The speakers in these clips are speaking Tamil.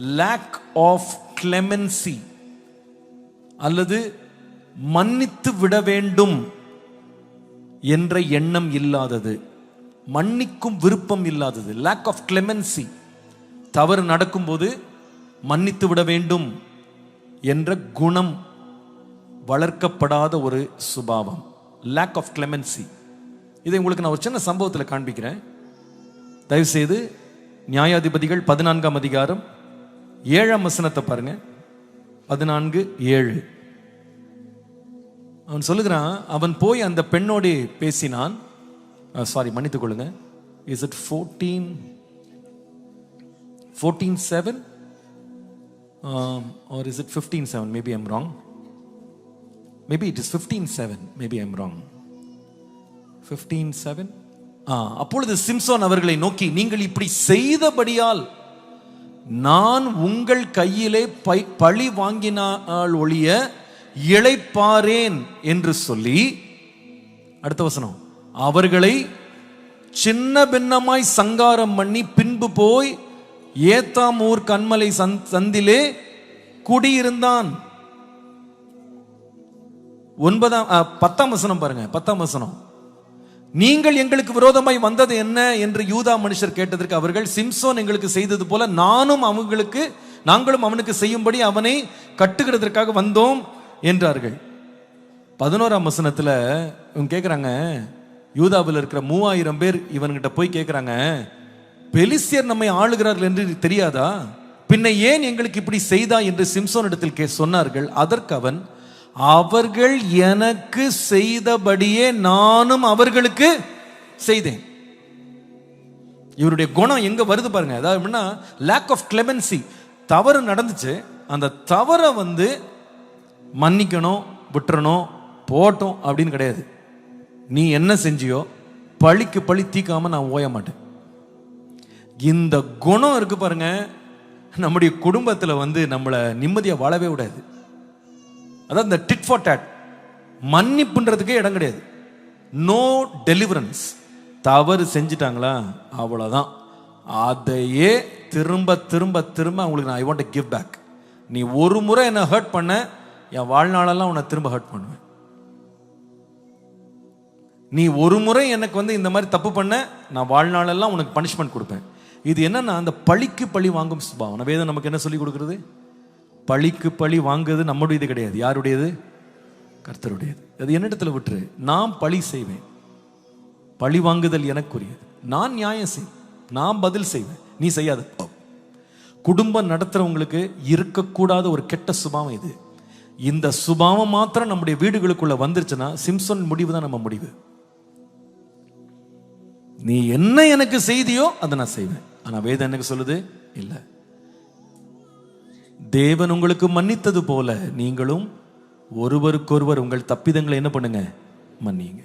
லேக் ஆஃப் கிளெமென்சி அல்லது மன்னித்து விட வேண்டும் என்ற எண்ணம் இல்லாதது மன்னிக்கும் விருப்பம் இல்லாதது லேக் ஆஃப் கிளெமென்சி தவறு நடக்கும்போது மன்னித்து விட வேண்டும் என்ற குணம் வளர்க்கப்படாத ஒரு சுபாவம் லேக் ஆஃப் கிளெமென்சி இதை உங்களுக்கு நான் ஒரு சின்ன சம்பவத்தில் காண்பிக்கிறேன். தயவுசெய்து நியாயாதிபதிகள் பதினான்காம் அதிகாரம் ஏழாம் வசனத்தை பாருங்க. பதினான்கு ஏழு. அவன் சொல்லுகிறான் அவன் போய் அந்த பெண்ணோடு பேசினான். சாரி மன்னித்துக் கொள்ளுங்க. Is it fourteen fourteen seven or is it fifteen seven maybe I'm wrong maybe it is fifteen seven maybe I'm wrong fifteen seven அப்பொழுது சிம்சோன் அவர்களை நோக்கி நீங்கள் இப்படி செய்தபடியால் நான் உங்கள் கையிலே பை பழி வாங்கினால் ஒழிய இழைப்பாரேன் என்று சொல்லி அடுத்த வசனம் அவர்களை சின்ன பின்னமாய் சங்காரம் பண்ணி பின்பு போய் ஏத்தாமூர் கண்மலை சந்திலே குடியிருந்தான். ஒன்பதாம் பத்தாம் வசனம் பாருங்க பத்தாம் வசனம். நீங்கள் எங்களுக்கு விரோதமாய் வந்தது என்ன என்று யூதா மனுஷர் கேட்டதற்கு அவர்கள் சிம்சோன் எங்களுக்கு செய்தது போல நானும் அவங்களுக்கு நாங்களும் அவனுக்கு செய்யும்படி அவனை கட்டுகிறதற்காக வந்தோம் என்றார்கள். பதினோராம் வசனத்தில் இவங்க கேட்குறாங்க யூதாவில் இருக்கிற மூவாயிரம் பேர் இவன்கிட்ட போய் கேட்குறாங்க பெலிசியர் நம்மை ஆளுகிறார்கள் என்று தெரியாதா? பின்ன ஏன் எங்களுக்கு இப்படி செய்தா? என்று சிம்சோன் இடத்தில் கே சொன்னார்கள். அதற்கு அவன் அவர்கள் எனக்கு செய்தபடியே நானும் அவர்களுக்கு செய்தேன். இவருடைய குணம் எங்க வருது பாருங்க. அதாவது எப்படின்னா லேக் ஆஃப் கிளெமன்சி தவறு நடந்துச்சு. அந்த தவறை வந்து மன்னிக்கணும் விட்டுறணும் போட்டோம் அப்படின்னு கிடையாது. நீ என்ன செஞ்சியோ பழிக்கு பழி தீக்காம நான் ஓய மாட்டேன். இந்த குணம் இருக்கு பாருங்க. நம்முடைய குடும்பத்தில் வந்து நம்மளை நிம்மதியாக வாழவே விடாது. அதாவது இந்த டிட் ஃபார் டேட் மன்னிப்புன்றதுக்கே இடம் கிடையாது. நோ டெலிவரன்ஸ் தவறு செஞ்சிட்டாங்களா? அவ்வளோதான் அதையே திரும்ப திரும்ப திரும்ப அவங்களுக்கு நான் ஐ வாண்ட் கிவ் பேக் நீ ஒரு முறை என்னை ஹர்ட் பண்ண என் வாழ்நாளெல்லாம் உன்னை திரும்ப ஹர்ட் பண்ணுவேன். நீ ஒரு முறை எனக்கு வந்து இந்த மாதிரி தப்பு பண்ண நான் வாழ்நாளெல்லாம் உனக்கு பனிஷ்மெண்ட் கொடுப்பேன். இது என்னன்னா அந்த பழிக்கு பழி வாங்கும் சுபாவம். வேதம் நமக்கு என்ன சொல்லி கொடுக்குறது? பழிக்கு பழி வாங்குறது நம்முடையது கிடையாது. யாருடையது? கர்த்தருடையது. அது என்னிடத்துல விட்டுரு? நான் பழி செய்வேன். பழி வாங்குதல் எனக்குரியது. நான் நியாயம் செய் நான் பதில் செய்வேன். நீ செய்யாத. குடும்பம் நடத்துறவங்களுக்கு இருக்கக்கூடாத ஒரு கெட்ட சுபாவம் இது. இந்த சுபாவம் மாத்திரம் நம்முடைய வீடுகளுக்குள்ள வந்துருச்சுன்னா சிம்சன் முடிவு தான் நம்ம முடிவு. நீ என்ன எனக்கு செய்தியோ அதை நான் செய்வேன். ஆனா வேதம் எனக்கு சொல்லுது? இல்லை. தேவன் உங்களுக்கு மன்னித்தது போல நீங்களும் ஒருவருக்கொருவர் உங்கள் தப்பிதங்களை என்ன பண்ணுங்க? மன்னிங்க.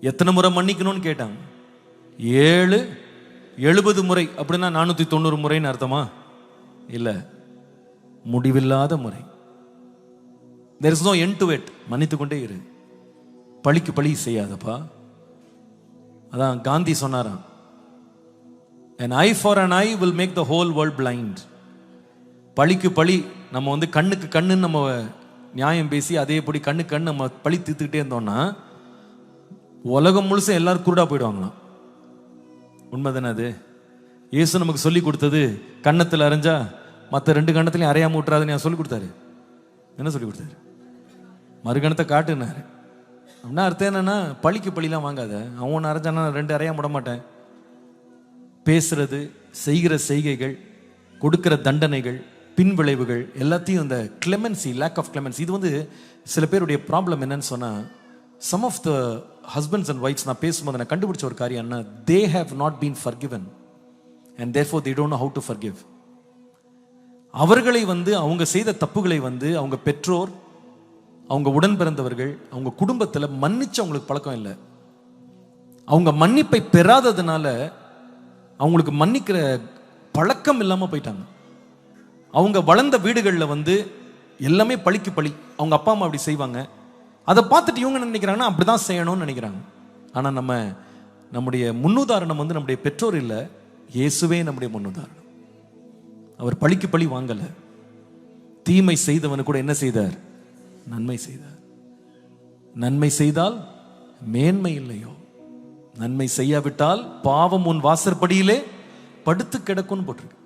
எத்தனை முறை மன்னிக்கணும்னு கேட்டாங்க? ஏழு எழுபது முறை. அப்படின்னா நானூத்தி தொண்ணூறு முறைன்னு அர்த்தமா? இல்ல. முடிவில்லாத முறை. There is no end to it மன்னித்து கொண்டே இரு. பழிக்கு பழி செய்யாதப்பா. அதான் காந்தி சொன்னாராம் an eye for an eye will make the whole world blind. பழிக்கு பழி நம்ம வந்து கண்ணுக்கு கண்ணுன்னு நம்ம நியாயம் பேசி அதேபடி கண்ணுக்கு கண் நம்ம பழி தீர்த்துக்கிட்டே இருந்தோம்னா உலகம் முழுசும் எல்லாரும் குருடா போயிடுவாங்களாம். உண்மைதானே அது? இயேசு நமக்கு சொல்லி கொடுத்தது கன்னத்தில் அரைஞ்சா மற்ற ரெண்டு கண்ணத்துலையும் அரையாம விட்டுறாதுன்னு சொல்லி கொடுத்தாரு? என்ன சொல்லி கொடுத்தாரு? மறுகணத்தை காட்டுனாரு. அப்படின்னா அர்த்தம் என்னன்னா பழிக்கு பழிலாம் வாங்காத. அவன் ஒன்று அரைஞ்சானா நான் ரெண்டு அறையாம விட மாட்டேன். பேசுறது செய்கிற செய்கைகள் கொடுக்கிற தண்டனைகள் பின்விளைவுகள் எல்லாத்தையும் இந்த கிளெமன்சி லேக் ஆஃப் கிளெமன்சி இது வந்து சில பேருடைய ப்ராப்ளம் என்னன்னு சொன்னால் some of the husbands and wives நான் பேசும்போது நான் கண்டுபிடிச்ச ஒரு காரியம் என்ன they have not been forgiven and therefore they don't know how to forgive அவர்களை வந்து அவங்க செய்த தப்புகளை வந்து அவங்க பெற்றோர் அவங்க உடன் பிறந்தவர்கள் அவங்க குடும்பத்தில் மன்னிச்சு அவங்களுக்கு பழக்கம் இல்லை. அவங்க மன்னிப்பை பெறாததுனால அவங்களுக்கு மன்னிக்கிற பழக்கம் இல்லாமல் போயிட்டாங்க. அவங்க வளர்ந்த வீடுகளில் வந்து எல்லாமே பழிக்கு பழி. அவங்க அப்பா அம்மா அப்படி செய்வாங்க. அதை பார்த்துட்டு இவங்க என்ன நினைக்கிறாங்கன்னா அப்படி தான் செய்யணும்னு நினைக்கிறாங்க. ஆனால் நம்ம நம்முடைய முன்னுதாரணம் வந்து நம்முடைய பெற்றோர் இல்லை. இயேசுவே நம்முடைய முன்னுதாரணம். அவர் பழிக்கு பழி வாங்கலை. தீமை செய்தவனு கூட என்ன செய்தார்? நன்மை செய்தார். நன்மை செய்தால் மேன்மை இல்லையோ? நன்மை செய்யாவிட்டால் பாவம் உன் வாசற்படியிலே படுத்து கிடக்கும்னு போட்டிருக்கு.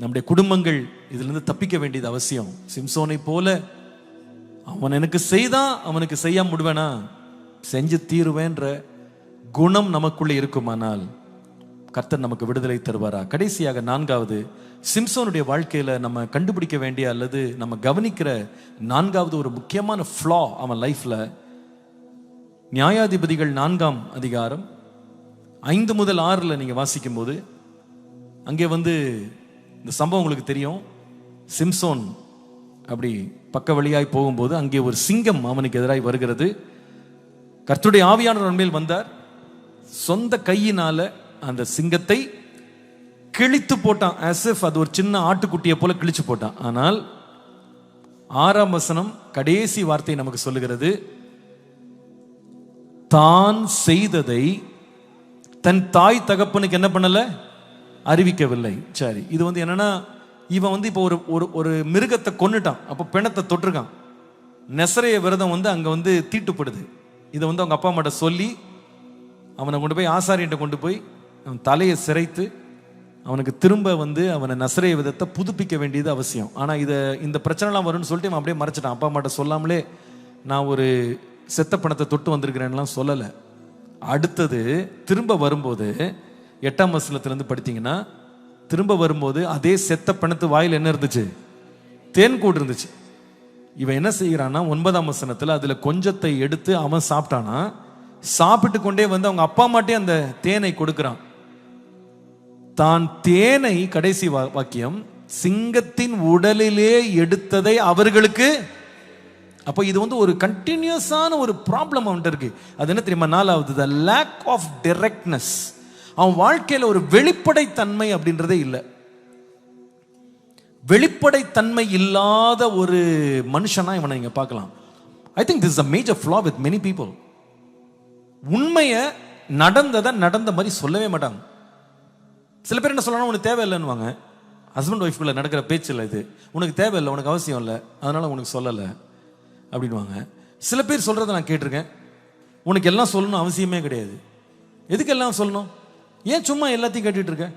நம்முடைய குடும்பங்கள் இதிலிருந்து தப்பிக்க வேண்டியது அவசியம். சிம்சோனை போல அவன் எனக்கு செய்தான் அவனுக்கு செய்ய முடுவேனா செஞ்சு தீருவேன்ற குணம் நமக்குள்ளே இருக்குமானால் கர்த்தர் நமக்கு விடுதலை தருவாரா? கடைசியாக நான்காவது சிம்சோனுடைய வாழ்க்கையில் நம்ம கண்டுபிடிக்க வேண்டிய அல்லது நம்ம கவனிக்கிற நான்காவது ஒரு முக்கியமான ஃப்ளா அவன் லைஃப்பில் நியாயாதிபதிகள் நான்காம் அதிகாரம் ஐந்து முதல் ஆறில் நீங்கள் வாசிக்கும் போது அங்கே வந்து இந்த சம்பவம் உங்களுக்கு தெரியும். சிம்சோன் அப்படி பக்க வழியாய் போகும்போது அங்கே ஒரு சிங்கம் அவனுக்கு எதிராக வருகிறது. கர்த்துடைய ஆவியானவர் உண்மையில் வந்தார். சொந்த கையினால அந்த சிங்கத்தை கிழித்து போட்டான். As அது ஒரு சின்ன ஆட்டுக்குட்டியை போல கிழிச்சு போட்டான். ஆனால் ஆறாம் வசனம் கடைசி வார்த்தை நமக்கு சொல்லுகிறது. தான் செய்ததை தன் தாய் தகப்பனுக்கு என்ன பண்ணல? அறிவிக்கவில்லை. சரி இது வந்து என்னன்னா இவன் வந்து இப்போ ஒரு ஒரு ஒரு மிருகத்தை கொன்னுட்டான். அப்போ பிணத்தை தொட்டிருக்கான். நெசரைய விரதம் வந்து அங்கே வந்து தீட்டுப்படுது. இதை வந்து அவங்க அப்பா அம்மாட்ட சொல்லி அவனை கொண்டு போய் ஆசாரியன்ட்ட கொண்டு போய் அவன் தலையை சிரைத்து அவனுக்கு திரும்ப வந்து அவனை நசரைய விதத்தை புதுப்பிக்க வேண்டியது அவசியம். ஆனால் இதை இந்த பிரச்சனைலாம் வரும்னு சொல்லிட்டு அவன் அப்படியே மறைச்சிட்டான். அப்பா அம்மாட்ட சொல்லாமலே நான் ஒரு செத்த பணத்தை தொட்டு வந்திருக்கிறேன்லாம் சொல்லலை. அடுத்தது திரும்ப வரும்போது எட்டாம் வசனத்துலேருந்து படித்தீங்கன்னா திரும்ப வரும்போது அதே செத்த பணத்து வாயில் என்ன இருந்துச்சு? தேன் கூடு இருந்துச்சு. இவன் என்ன செய்கிறான்னா ஒன்பதாம் வசனத்தில் அதில் கொஞ்சத்தை எடுத்து அவன் சாப்பிட்டானா சாப்பிட்டு கொண்டே வந்து அவங்க அப்பா மாட்டே அந்த தேனை கொடுக்குறான். தான் தேனை கடைசி வா- வாக்கியம் சிங்கத்தின் உடலிலே எடுத்ததை அவர்களுக்கு அப்போ இது வந்து ஒரு கண்டினியூஸான ஒரு ப்ராப்ளம் அவன்கிட்ட இருக்கு. அது என்ன தெரியுமா? நாலாவது த லேக் ஆஃப் டிரெக்ட்னஸ் அவன் வாழ்க்கையில் ஒரு வெளிப்படைத்தன்மை அப்படின்றதே இல்லை. வெளிப்படைத்தன்மை இல்லாத ஒரு மனுஷனா இவனை நீங்கள் பார்க்கலாம். I think this a major flaw with many people உண்மையை நடந்ததை நடந்த மாதிரி சொல்லவே மாட்டாங்க. சில பேர் என்ன சொல்லணும் உனக்கு தேவையில்லைன்னுவாங்க. ஹஸ்பண்ட் ஒய்ஃப்குள்ளே நடக்கிற பேச்சு இல்லை இது. உனக்கு தேவையில்லை உனக்கு அவசியம் இல்லை. அதனால உனக்கு சொல்லலை. அப்படின்வாங்க சில பேர் சொல்கிறத நான் கேட்டிருக்கேன். உனக்கு எல்லாம் சொல்லணும் அவசியமே கிடையாது. எதுக்கு எல்லாம் சொல்லணும்? ஏன் சும்மா எல்லாத்தையும் கேட்டுட்டு இருக்க?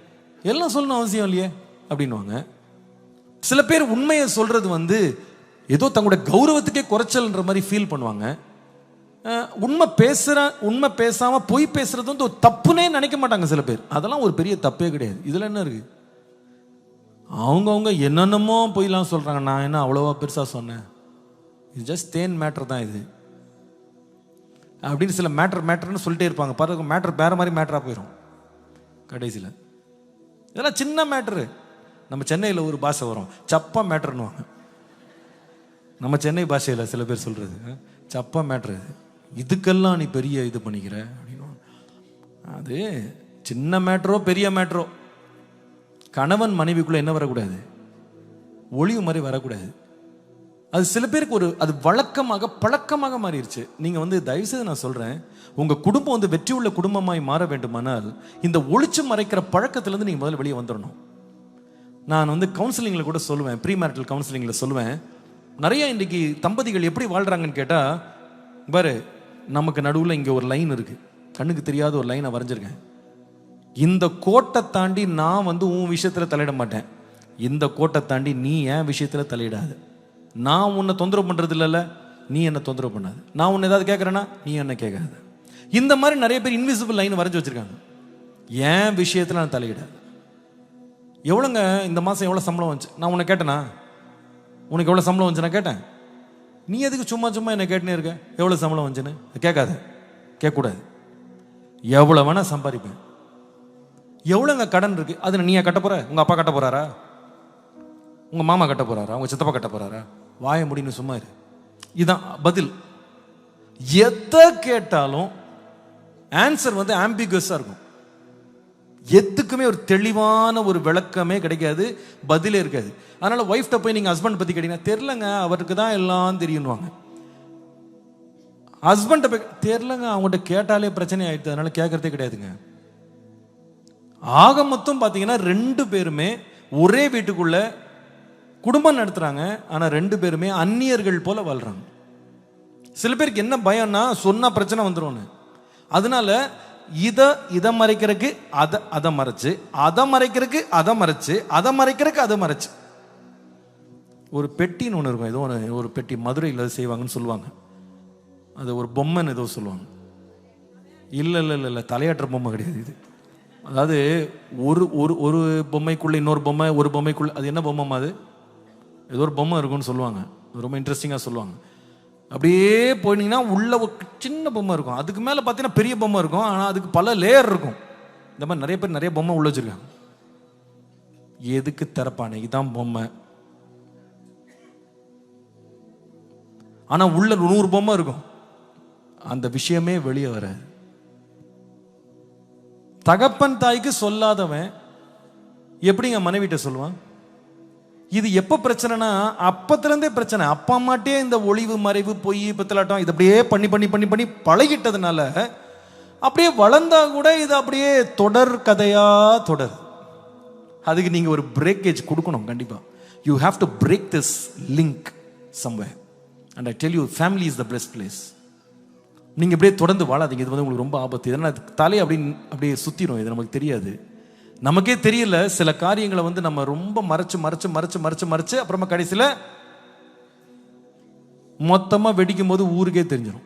எல்லாம் சொல்லணும் அவசியம் இல்லையே? அப்படின்வாங்க சில பேர் உண்மையை சொல்றது வந்து ஏதோ தங்களுடைய கௌரவத்துக்கே குறைச்சல்ன்ற மாதிரி ஃபீல் பண்ணுவாங்க. உண்மை பேசுற உண்மை பேசாம பொய் பேசுறது வந்து ஒரு தப்புனே நினைக்க மாட்டாங்க சில பேர். அதெல்லாம் ஒரு பெரிய தப்பே கிடையாது. இதுல என்ன இருக்கு? அவங்கவுங்க என்னென்னமோ பொய்லாம் சொல்றாங்க. நான் என்ன அவ்வளோவா பெருசா சொன்னேன்? இது ஜஸ்ட் தேன் மேட்டர் தான் இது. அப்படின்னு சில மேட்டர் மேட்டர்னு சொல்லிட்டே இருப்பாங்க. பாருங்க மேட்டர் வேற மாதிரி மேட்டரா போயிடும் கடைசியில். இதெல்லாம் சின்ன மேட்ரு நம்ம சென்னையில் ஒரு பாஷை வரும். சப்பா மேட்ருன்னுவாங்க நம்ம சென்னை பாஷையில் சில பேர் சொல்கிறது சப்பா மேட்ரு இதுக்கெல்லாம் நீ பெரிய இது பண்ணிக்கிற? அப்படின்னு அது சின்ன மேட்ரோ பெரிய மேட்ரோ கணவன் மனைவிக்குள்ளே என்ன வரக்கூடாது? ஒளிவு மாதிரி வரக்கூடாது. அது சில பேருக்கு ஒரு அது வழக்கமாக பழக்கமாக மாறிடுச்சு நீங்கள் வந்து தயவுசெய்து நான் சொல்கிறேன் உங்கள் குடும்பம் வந்து வெற்றி உள்ள குடும்பமாய் மாற வேண்டுமானால் இந்த ஒளிச்சு மறைக்கிற பழக்கத்துலேருந்து நீங்கள் முதல்ல வெளியே வந்துடணும் நான் வந்து கவுன்சிலிங்கில் கூட சொல்லுவேன். ப்ரீ மேரிட்டல் கவுன்சிலிங்கில் சொல்லுவேன். நிறையா இன்றைக்கி தம்பதிகள் எப்படி வாழ்கிறாங்கன்னு கேட்டால் பாரு நமக்கு நடுவில் இங்கே ஒரு லைன் இருக்குது கண்ணுக்கு தெரியாத ஒரு லைனை வரைஞ்சிருக்கேன். இந்த கோட்டை தாண்டி நான் வந்து உன் விஷயத்தில் தலையிட மாட்டேன். இந்த கோட்டை தாண்டி நீ என் விஷயத்தில் தலையிடாது. நான் உன்னை தொந்தரவு பண்ணுறது இல்லைல்ல நீ என்ன தொந்தரவு பண்ணாது. நான் உன்னை ஏதாவது கேட்குறேன்னா நீ என்ன கேட்காத இந்த மாதிரி நிறைய பேர் இன்விசிபிள் லைன் வரைஞ்சி வச்சுருக்காங்க. ஏன் விஷயத்தில் நான் தலையிடாது. எவ்வளோங்க இந்த மாதம் எவ்வளோ சம்பளம் வந்துச்சு? நான் உன்னை கேட்டேனா? உனக்கு எவ்வளோ சம்பளம் வந்துச்சு நான் கேட்டேன். நீ எதுக்கு சும்மா சும்மா என்னை கேட்டுனே இருக்க? எவ்வளோ சம்பளம் வந்துச்சுன்னு? கேட்காத. கேட்கக்கூடாது. எவ்வளோ வேணால் சம்பாதிப்பேன். எவ்வளோங்க கடன் இருக்குது அது நீயா கட்ட போகிற உங்கள் அப்பா கட்ட போகிறாரா உங்கள் மாமா கட்ட போகிறாரா உங்கள் சித்தப்பா கட்ட போகிறாரா வாய முடின்னு சும்மா இரு. இதுதான் பதில். எதை கேட்டாலும் ஆன்சர் வந்து ஆம்பிகஸாக இருக்கும். எதுக்குமே ஒரு தெளிவான ஒரு விளக்கமே கிடைக்காது பதிலே இருக்காது. அதனால ஒய்ஃப்ட்ட போய் நீங்கள் ஹஸ்பண்ட் பற்றி கேட்டீங்கன்னா தெரிலங்க அவருக்கு தான் எல்லாம் தெரியுன்னுவாங்க ஹஸ்பண்ட போய் தெரிலங்க அவங்ககிட்ட கேட்டாலே பிரச்சனை ஆயிடுது அதனால கேட்கறதே கிடையாதுங்க. ஆக மொத்தம் பார்த்தீங்கன்னா ரெண்டு பேருமே ஒரே வீட்டுக்குள்ள குடும்பம் நடத்துறாங்க ஆனால் ரெண்டு பேருமே அந்நியர்கள் போல வாழ்றாங்க. சில பேருக்கு என்ன பயம்னா சொன்னால் பிரச்சனை வந்துரும்னு. அதனால இதை இதை மறைக்கிறதுக்கு அதை அதை மறைச்சு அதை மறைக்கிறதுக்கு அதை மறைச்சு அதை மறைக்கிறதுக்கு அதை மறைச்சு. ஒரு பெட்டின்னு ஒன்று இருக்கும் ஏதோ ஒன்று ஒரு பெட்டி மதுரையில் செய்வாங்கன்னு சொல்லுவாங்க. அது ஒரு பொம்மைன்னு ஏதோ சொல்லுவாங்க. இல்லை இல்லை இல்லை இல்லை தலையாட்டுற பொம்மை கிடையாது இது. அதாவது ஒரு ஒரு ஒரு பொம்மைக்குள்ளே இன்னொரு பொம்மை ஒரு பொம்மைக்குள்ளே அது என்ன பொம்மைமா அது? ஏதோ ஒரு பொம்மை இருக்கும்னு சொல்லுவாங்க. ரொம்ப இன்ட்ரெஸ்டிங்காக சொல்லுவாங்க. அப்படியே போயிட்டீங்கன்னா உள்ள ஒரு சின்ன பொம்மை இருக்கும். அதுக்கு மேலே பார்த்தீங்கன்னா பெரிய பொம்மை இருக்கும். ஆனால் அதுக்கு பல லேயர் இருக்கும். இந்த மாதிரி நிறைய பேர் நிறைய பொம்மை உள்ள வச்சிருக்காங்க. எதுக்கு திறப்பானே இதான் பொம்மை. ஆனால் உள்ள நூறு பொம்மை இருக்கும். அந்த விஷயமே வெளியே வர. தகப்பன் தாய்க்கு சொல்லாதவன் எப்படிங்க மனைவிட்ட சொல்லுவான்? இது எப்போ பிரச்சனைனா அப்பத்துலேருந்தே பிரச்சனை. அப்பா அம்மாட்டே இந்த ஒளிவு மறைவு பொய் பித்தலாட்டம் இது அப்படியே பண்ணி பண்ணி பண்ணி பண்ணி பழகிட்டதுனால அப்படியே வளர்ந்தா கூட இது அப்படியே தொடர் கதையா தொடர். அதுக்கு நீங்கள் ஒரு பிரேக்கேஜ் கொடுக்கணும் கண்டிப்பாக you have to break this link someway and I tell you family is the best place நீங்கள் இப்படியே தொடர்ந்து வாழாதீங்க. இது வந்து உங்களுக்கு ரொம்ப ஆபத்து. ஏன்னா தலையை அப்படி அப்படியே சுற்றிடும் இது நமக்கு தெரியாது. நமக்கே தெரியல சில காரியங்களை வந்து நம்ம ரொம்ப மறைச்சு மறைச்சு மறைச்சு மறைச்சு மறைச்சு அப்புறமா கடைசியில் மொத்தமாக வெடிக்கும் போது ஊருக்கே தெரிஞ்சிடும்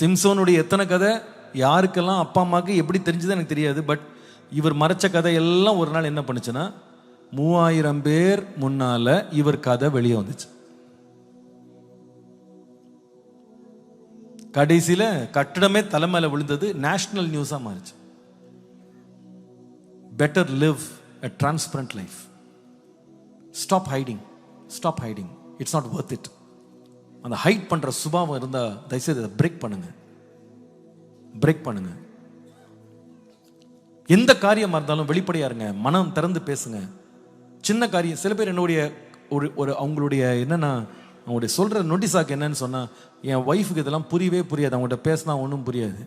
சிம்சோனுடைய எத்தனை கதை? யாருக்கெல்லாம் அப்பா அம்மாவுக்கு எப்படி தெரிஞ்சது எனக்கு தெரியாது பட் இவர் மறைச்ச கதை எல்லாம் ஒரு நாள் என்ன பண்ணுச்சுன்னா மூவாயிரம் பேர் முன்னால இவர் கதை வெளியே வந்துச்சு. கடைசியில் கட்டிடமே தலைமையில் விழுந்தது நேஷனல் நியூஸாக மாறிச்சு. Better live a transparent life stop hiding stop hiding it's not worth it அந்த ஹைட் பண்ணுற சுபாவம் இருந்தால் தயவுசெய்து அதை பிரேக் பண்ணுங்க. பிரேக் பண்ணுங்க. எந்த காரியமாக இருந்தாலும் வெளிப்படையா இருங்க. மனம் திறந்து பேசுங்க. சின்ன காரியம். சில பேர் என்னுடைய ஒரு ஒரு அவங்களுடைய என்னென்னா அவங்களுடைய சொல்கிற நோட்டீஸாக்கு என்னன்னு சொன்னால் என் ஒய்ஃபுக்கு இதெல்லாம் புரியவே புரியாது. அவங்கள்ட்ட பேசினா ஒன்றும் புரியாது.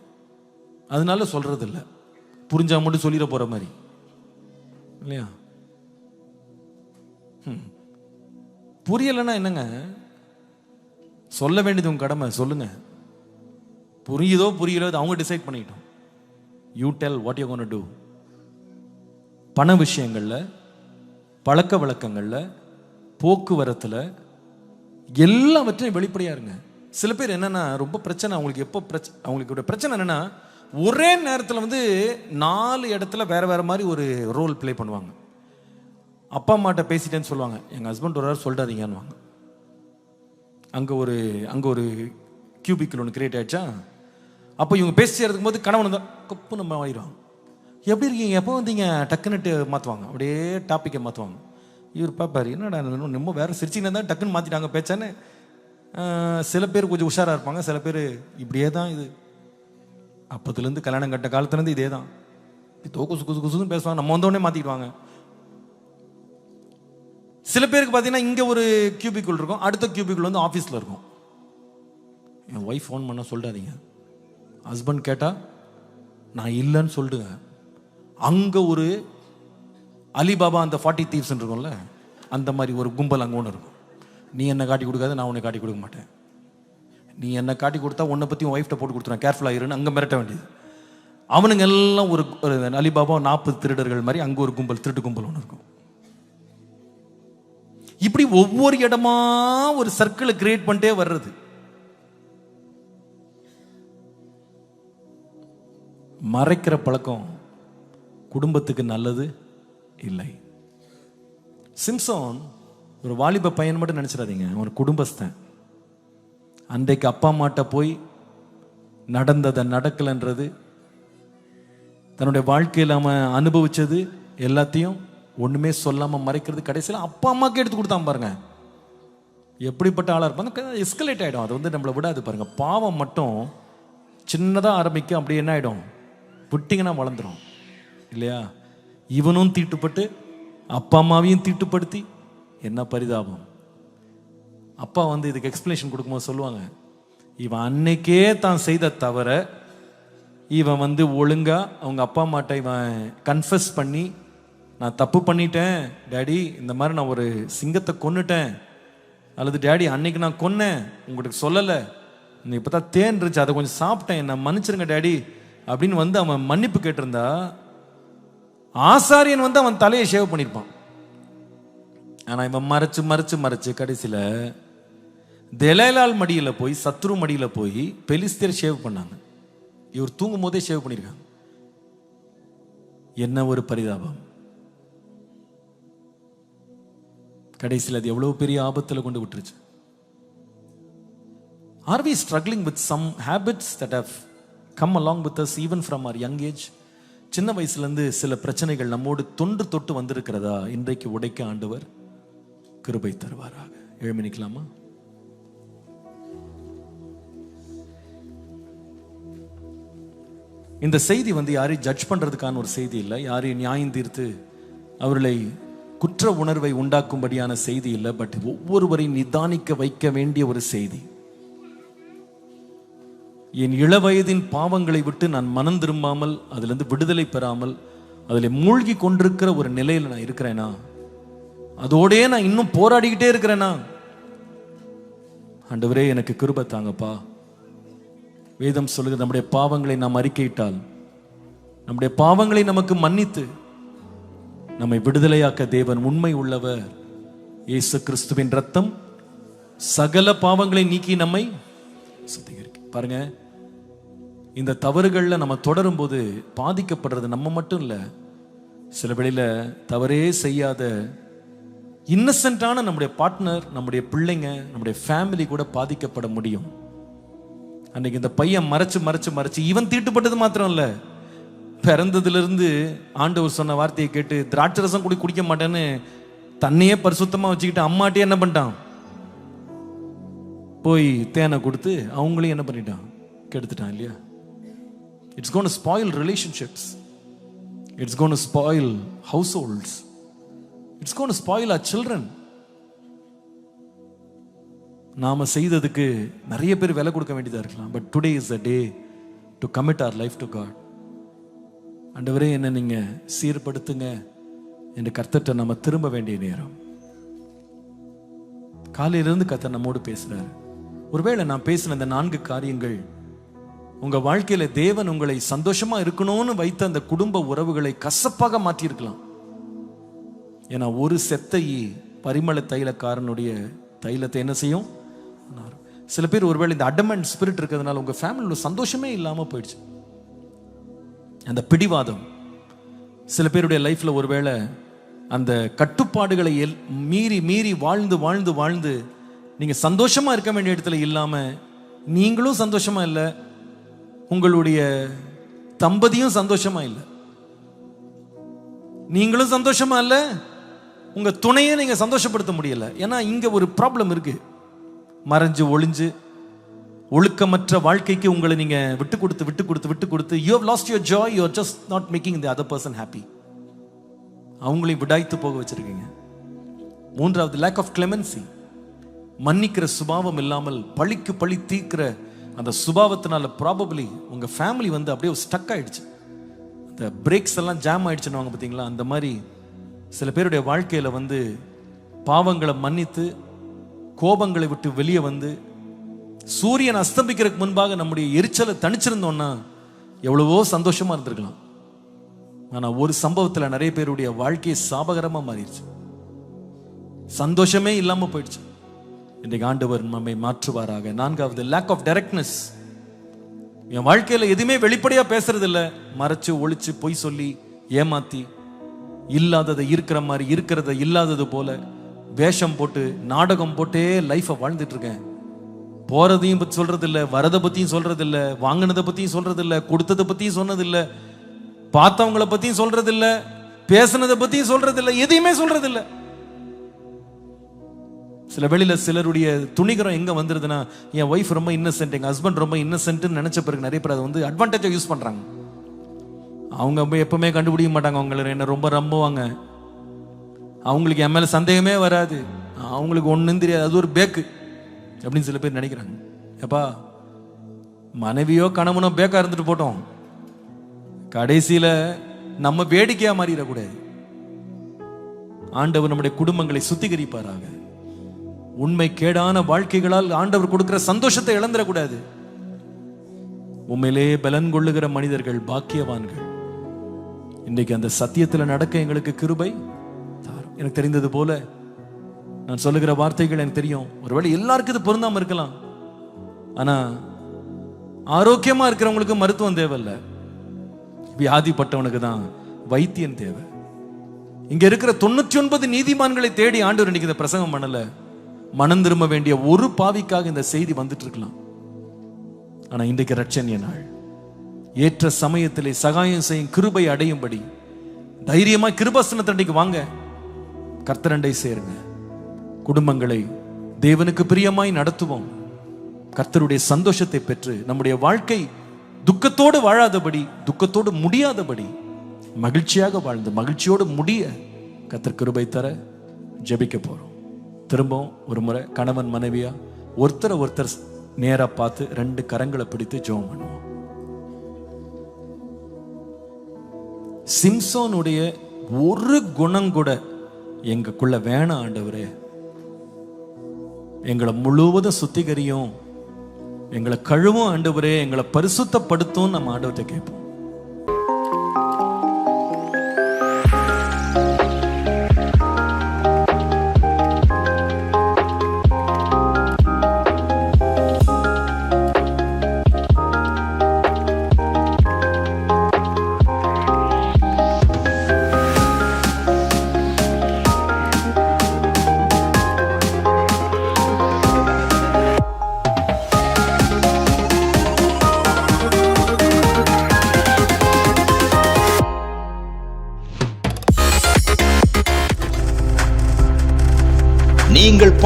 அதனால சொல்கிறது இல்லை புரிஞ்சால் மட்டும் சொல்லிட போகிற மாதிரி. இல்லையா? புரியலைன்னா என்னங்க? சொல்ல வேண்டியது உங்க கடமை. சொல்லுங்க. புரியுதோ புரியலோ அவங்க டிசைட் பண்ணிட்டோம் you tell what you gonna do பண விஷயங்களில் பழக்க வழக்கங்களில் போக்குவரத்தில் எல்லாவற்றையும் வெளிப்படையாக இருங்க. சில பேர் என்னன்னா ரொம்ப பிரச்சனை அவங்களுக்கு எப்போ பிரச்சனை அவங்களுக்கு பிரச்சனை என்னன்னா ஒரே நேரத்தில் வந்து நாலு இடத்துல வேற வேற மாதிரி ஒரு ரோல் ப்ளே பண்ணுவாங்க. அப்பா அம்மாட்ட பேசிட்டேன்னு சொல்லுவாங்க. எங்கள் ஹஸ்பண்ட் ஒரு சொல்லிட்டாதீங்கன்னுவாங்க அங்கே ஒரு அங்கே ஒரு கியூபிக்கல் ஒன்று கிரியேட் ஆயிடுச்சா? அப்போ இவங்க பேசி இருக்கும் போது கணவன் தான் கப்பு நம்ம ஆயிடுவாங்க எப்படி இருக்கீங்க? எப்போ வந்தீங்க? டக்குன்னுட்டு மாற்றுவாங்க அப்படியே டாப்பிக்கை மாற்றுவாங்க இவர் பார்ப்பார் என்னடா இன்னும் நம்ம வேற சிரிச்சின்னு தான் டக்குன்னு மாற்றிட்டாங்க பேச்சான்னு? சில பேர் கொஞ்சம் உஷாராக இருப்பாங்க. சில பேர் இப்படியே தான் இது. அப்பத்துலேருந்து கல்யாணம் கட்ட காலத்துலேருந்து இதே தான் இதோ குசு குசு குசுன்னு பேசுவாங்க. நம்ம வந்தோடனே மாற்றிக்கிடுவாங்க சில பேருக்கு பார்த்தீங்கன்னா இங்கே ஒரு கியூபிக்குள் இருக்கும். அடுத்த கியூபிக்குள் வந்து ஆஃபீஸில் இருக்கும். என் ஒய்ஃப் ஃபோன் பண்ண சொல்லிடாதீங்க ஹஸ்பண்ட் கேட்டால் நான் இல்லைன்னு சொல்லிடுங்க அங்கே ஒரு அலிபாபா அந்த ஃபார்ட்டி தீவ்ஸ் இருக்கும்ல அந்த மாதிரி ஒரு கும்பல் அங்கே ஒன்று இருக்கும். நீ என்ன காட்டி கொடுக்காத நான் உன்னை காட்டி கொடுக்க மாட்டேன். நீ என்ன காட்டி கொடுத்தா உன்னை பற்றி உன் ஒய்ஃப்ட்ட போட்டு கொடுத்துருவேன். கேர்ஃபுல்லாக இருன்னு அங்கே மிரட்ட வேண்டியது. அவனுங்க எல்லாம் ஒரு ஒரு அலிபாபா நாற்பது திருடர்கள் மாதிரி அங்கே ஒரு கும்பல் திருட்டு கும்பல் ஒன்று இருக்கும். இப்படி ஒவ்வொரு இடமா ஒரு சர்க்கிளை கிரியேட் பண்ணிட்டே வர்றது. மறைக்கிற பழக்கம் குடும்பத்துக்கு நல்லது இல்லை. சிம்சோன் ஒரு வாலிப பையன் மட்டும் நினச்சிடாதீங்க ஒரு குடும்பஸ்தன். அன்றைக்கு அப்பா அம்மாட்ட போய் நடந்ததை நடக்கலைன்றது தன்னுடைய வாழ்க்கையில் அவன் அனுபவித்தது எல்லாத்தையும் ஒன்றுமே சொல்லாமல் மறைக்கிறது கடைசியில் அப்பா அம்மாவுக்கு எடுத்து கொடுத்தான் பாருங்க. எப்படிப்பட்ட ஆளாக இருப்பாங்க? எஸ்கலேட் ஆகிடும் அது வந்து நம்மளை விடாது பாருங்க. பாவம் மட்டும் சின்னதாக ஆரம்பிக்கும் அப்படி என்ன ஆகிடும் விட்டிங்கன்னா வளர்ந்துடும் இல்லையா? இவனும் தீட்டுப்பட்டு அப்பா அம்மாவையும் தீட்டுப்படுத்தி என்ன பரிதாபம்? அப்பா வந்து இதுக்கு எக்ஸ்பிளேஷன் கொடுக்கும்போது சொல்லுவாங்க இவன் அன்னைக்கே தான் செய்த தவிர இவன் வந்து ஒழுங்காக அவங்க அப்பா அம்மாட்ட இவன் கன்ஃபஸ் பண்ணி நான் தப்பு பண்ணிட்டேன் டேடி இந்த மாதிரி நான் ஒரு சிங்கத்தை கொன்னுட்டேன் அல்லது டேடி அன்னைக்கு நான் கொன்னேன் உங்களுக்கு சொல்லலை நீ இப்போ தான் தேன் இருந்துச்சு அதை கொஞ்சம் சாப்பிட்டேன் என்னை மன்னிச்சிருங்க டேடி அப்படின்னு வந்து அவன் மன்னிப்பு கேட்டிருந்தா ஆசாரியன் வந்து அவன் தலையை ஷேவ் பண்ணியிருப்பான் ஆனால் இவன் மறைச்சு மறைச்சு மறைச்சு கடைசியில் தெலேலால் மடியில் போய் சத்ரு மடியில் போய் பெலிஸ்தர் ஷேவ் பண்ணாங்க. இவர் தூங்கும் போதே ஷேவ் பண்ணியிருக்காங்க என்ன ஒரு பரிதாபம். கடைசியில் அது எவ்வளவு பெரிய ஆபத்தில் கொண்டு விட்டுருச்சு. Are we struggling with some habits that have come along with us even from our young age சின்ன வயசுலேருந்து சில பிரச்சனைகள் நம்மோடு தொன்று தொட்டு வந்திருக்கிறதா? இன்றைக்கு உடைக்க ஆண்டவர்? கிருபை தருவாராக. எழுமி நிக்கலாமா இந்த செய்தி வந்து யாரையும் ஜட்ஜ் பண்றதுக்கான ஒரு செய்தி இல்லை. யாரையும் நியாயம் தீர்த்து அவர்களை குற்ற உணர்வை உண்டாக்கும்படியான செய்தி இல்லை. பட் ஒவ்வொருவரையும் நிதானிக்க வைக்க வேண்டிய ஒரு செய்தி. என் இளவயதின் பாவங்களை விட்டு நான் மனம் திரும்பாமல் அதுலேருந்து விடுதலை பெறாமல் அதில் மூழ்கி கொண்டிருக்கிற ஒரு நிலையில் நான் இருக்கிறேனா? அதோடே நான் இன்னும் போராடிக்கிட்டே இருக்கிறேன்னா ஆண்டவரே எனக்கு கிருபை தாங்கப்பா. வேதம் சொல்லுகிறது நம்முடைய பாவங்களை நாம் அறிக்கையிட்டால் நம்முடைய பாவங்களை நமக்கு மன்னித்து நம்மை விடுதலையாக்க தேவன் உண்மை உள்ளவர். இயேசு கிறிஸ்துவின் ரத்தம் சகல பாவங்களை நீக்கி நம்மை சுத்திகரிக்க பாருங்க இந்த தவறுகளில் நம்ம தொடரும் போது பாதிக்கப்படுறது நம்ம மட்டும் இல்லை சில வேளையில தவறே செய்யாத இன்னசென்ட்டான நம்முடைய பார்ட்னர் நம்முடைய பிள்ளைங்க நம்முடைய ஃபேமிலி கூட பாதிக்கப்பட முடியும். அன்னைக்கு இந்த பையன் மறைச்சு மறைச்சு மறைச்சு இவன் தீட்டுப்பட்டது மாத்திரம் இல்லை பிறந்ததுலேருந்து ஆண்டவர் சொன்ன வார்த்தையை கேட்டு திராட்சை ரசம் கூட குடிக்க மாட்டேன்னு தன்னையே பரிசுத்தமாக வச்சுக்கிட்டு அம்மாட்டே என்ன பண்ணிட்டான்? போய் தேனை கொடுத்து அவங்களையும் என்ன பண்ணிட்டான்? கெடுத்துட்டான் இல்லையா? It's gonna spoil relationships it's gonna spoil households it's gonna spoil our children நாம செய்ததுக்கு நிறைய பேர் விலை கொடுக்க வேண்டியதா இருக்கலாம். But today is a day to commit our life to God அண்டவரே என்ன நீங்க சீர்படுத்துங்க என்று கர்த்தட்ட நம்ம திரும்ப வேண்டிய நேரம். காலையிலிருந்து கர்த்தர் நம்மோடு பேசுறாரு. ஒருவேளை நான் பேசின இந்த நான்கு காரியங்கள் உங்க வாழ்க்கையில தேவன் உங்களை சந்தோஷமா இருக்கணும்னு வைத்த அந்த குடும்ப உறவுகளை கசப்பாக மாற்றியிருக்கலாம். ஏன்னா ஒரு செத்தை பரிமள தைலக்காரனுடைய தைலத்தை என்ன செய்யும்? சில பேர் ஒருவேளை இந்த அடமெண்ட் ஸ்பிரிட் இருக்கிறதுனால உங்க ஃபேமிலியில் சந்தோஷமே இல்லாமல் போயிடுச்சு. அந்த பிடிவாதம். சில பேருடைய லைஃப்ல ஒருவேளை அந்த கட்டுப்பாடுகளை எல்- மீறி மீறி வாழ்ந்து வாழ்ந்து வாழ்ந்து நீங்க சந்தோஷமா இருக்க வேண்டிய இடத்துல இல்லாம நீங்களும் சந்தோஷமா இல்லை உங்களுடைய தம்பதியும் சந்தோஷமா இல்லை. நீங்களும் சந்தோஷமா இல்ல உங்கள் துணையை நீங்கள் சந்தோஷப்படுத்த முடியல. ஏன்னா இங்கே ஒரு ப்ராப்ளம் இருக்குது மறைஞ்சு ஒளிஞ்சு ஒழுக்கமற்ற வாழ்க்கைக்கு உங்களை நீங்கள் விட்டு கொடுத்து விட்டு கொடுத்து விட்டு கொடுத்து you have lost your joy you just not making the other person happy அவங்களையும் விடாய்த்து போக வச்சிருக்கீங்க. மூன்றாவது லேக் ஆஃப் கிளெமன்சி மன்னிக்கிற சுபாவம் இல்லாமல் பழிக்கு பழி தீர்க்கிற அந்த சுபாவத்தினால ப்ராபப்ளி உங்கள் ஃபேமிலி வந்து அப்படியே ஸ்டக் ஆகிடுச்சு இந்த பிரேக்ஸ் எல்லாம் ஜாம் ஆயிடுச்சுன்னு பார்த்தீங்களா அந்த மாதிரி சில பேருடைய வாழ்க்கையில் வந்து பாவங்களை மன்னித்து கோபங்களை விட்டு வெளியே வந்து சூரியன் அஸ்தமிக்கிறதுக்கு முன்பாக நம்முடைய எரிச்சலை தனிச்சிருந்தோம்னா எவ்வளவோ சந்தோஷமா இருந்திருக்கலாம். ஆனா ஒரு சம்பவத்துல நிறைய பேருடைய வாழ்க்கையை சாபகரமா மாறிடுச்சு. சந்தோஷமே இல்லாம போயிடுச்சு. இன்றைக்கு ஆண்டவர் நம்மை மாற்றுவாராக. நான்காவது லேக் ஆஃப் டைரக்ட்னஸ் என் வாழ்க்கையில எதுவுமே வெளிப்படையா பேசுறதில்ல. மறைச்சு ஒழிச்சு பொய் சொல்லி ஏமாத்தி இல்லாததை இருக்கிற மாதிரி இருக்கிறத இல்லாதது போல வேஷம் போட்டு நாடகம் போட்டே லைஃபை வாழ்ந்துட்டு இருக்கேன் போறதையும் பத்தி சொல்றது வரதை பத்தியும் சொல்றது வாங்கினதை பத்தியும் சொல்கிறதில்ல கொடுத்ததை பத்தியும் சொன்னதில்லை பார்த்தவங்கள பத்தியும் சொல்கிறதில்ல பேசுனதை பத்தியும் சொல்கிறதில்ல எதையுமே சொல்கிறதில்ல சில வெளியில சிலருடைய துணிகரம் எங்க வந்துருதுன்னா என் ஒய்ஃப் ரொம்ப இன்னசென்ட் எங்க ஹஸ்பண்ட் ரொம்ப இன்னசென்ட்னு நினைச்ச பிறகு நிறைய பேர் அதை வந்து அட்வான்டேஜா யூஸ் பண்றாங்க. அவங்க எப்பவுமே கண்டுபிடிக்க மாட்டாங்க அவங்கள என்ன ரொம்ப ரொம்பவாங்க. அவங்களுக்கு என் மேல சந்தேகமே வராது. அவங்களுக்கு ஒண்ணும் தெரியாது. அது ஒரு பேக்கு. அப்படின்னு சில பேர் நினைக்கிறாங்க. ஏப்பா மனைவியோ கணவனோ பேக்கா இருந்துட்டு போட்டோம். கடைசியில் நம்ம வேடிக்கையா மாறிடக்கூடாது. ஆண்டவர் நம்முடைய குடும்பங்களை சுத்திகரிப்பாராக. உண்மை கேடான வாழ்க்கைகளால் ஆண்டவர் கொடுக்கிற சந்தோஷத்தை இழந்துடக்கூடாது. உண்மையிலே பலன் கொள்ளுகிற மனிதர்கள் பாக்கியவான்கள். இன்றைக்கு அந்த சத்தியத்தில் நடக்க எங்களுக்கு கிருபை தாரும். எனக்கு தெரிந்தது போல நான் சொல்லுகிற வார்த்தைகள் எனக்கு தெரியும். ஒருவேளை எல்லாருக்கும் இது பொருந்தாமல் இருக்கலாம். ஆனா ஆரோக்கியமா இருக்கிறவங்களுக்கு மருத்துவம் தேவையில்ல. வியாதிப்பட்டவனுக்கு தான் வைத்தியம் தேவை. இங்க இருக்கிற தொண்ணூத்தி ஒன்பது நீதிமான்களை தேடி ஆண்டவர் இன்னைக்கு இந்த பிரசங்கம் பண்ணல. மனம் திரும்ப வேண்டிய ஒரு பாவிக்காக இந்த செய்தி வந்துட்டு இருக்கலாம். ஆனா இன்றைக்கு ரட்சணிய நாள். ஏற்ற சமயத்திலே சகாயம் செய்யும் கிருபை அடையும்படி. தைரியமா கிருபாசனத்தண்டைக்கு வாங்க. கர்த்தரண்டை சேருங்க. குடும்பங்களை தேவனுக்கு பிரியமாய் நடத்துவோம். கர்த்தருடைய சந்தோஷத்தை பெற்று நம்முடைய வாழ்க்கை துக்கத்தோடு வாழாதபடி துக்கத்தோடு முடியாதபடி மகிழ்ச்சியாக வாழ்ந்து மகிழ்ச்சியோடு முடிய கர்த்தர் கிருபை தர ஜெபிக்க போறோம். திரும்பவும் ஒரு முறை கணவன் மனைவியா ஒருத்தரை ஒருத்தர் நேரா பார்த்து ரெண்டு கரங்களை பிடித்து ஜெபம் பண்ணுவோம். சிம்சோனுடைய ஒரு குணம் கூட எங்களுக்குள்ள வேணாம் ஆண்டவரே. எங்களை முழுவதும் சுத்திகரியும். எங்களை கழுவும் ஆண்டவரே. எங்களை பரிசுத்தப்படுத்தும் நம்ம ஆண்டவர்கிட்ட கேட்போம்.